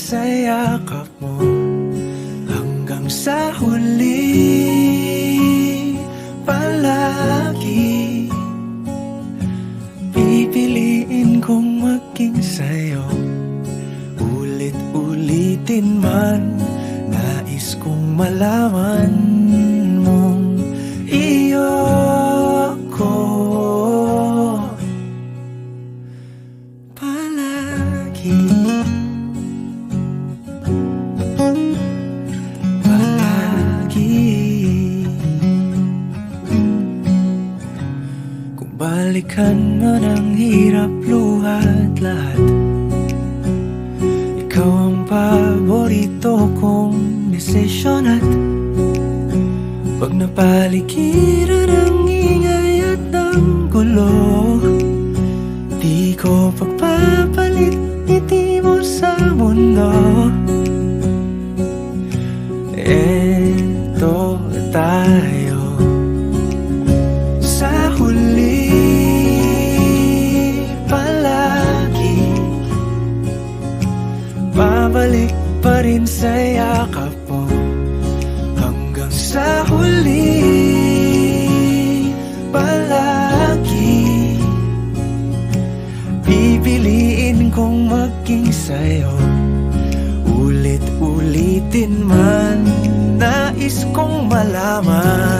sa yakap mo Hanggang sa huli. Palagi Pipiliin kong maging sa'yo. Ulit-ulitin man Nais kong malaman mong iyo ko Palagi balikan man ang hirap luhat lahat. Ikaw ang paborito kong desisyon at Pag napaligiran ang ingay at ng gulo Di ko pagpapalit ngiti mo sa mundo. Eto Babalik pa rin sa yakap mo. Hanggang sa huli Palagi. Pipiliin kong maging sa'yo. Ulit-ulitin man Nais kong malaman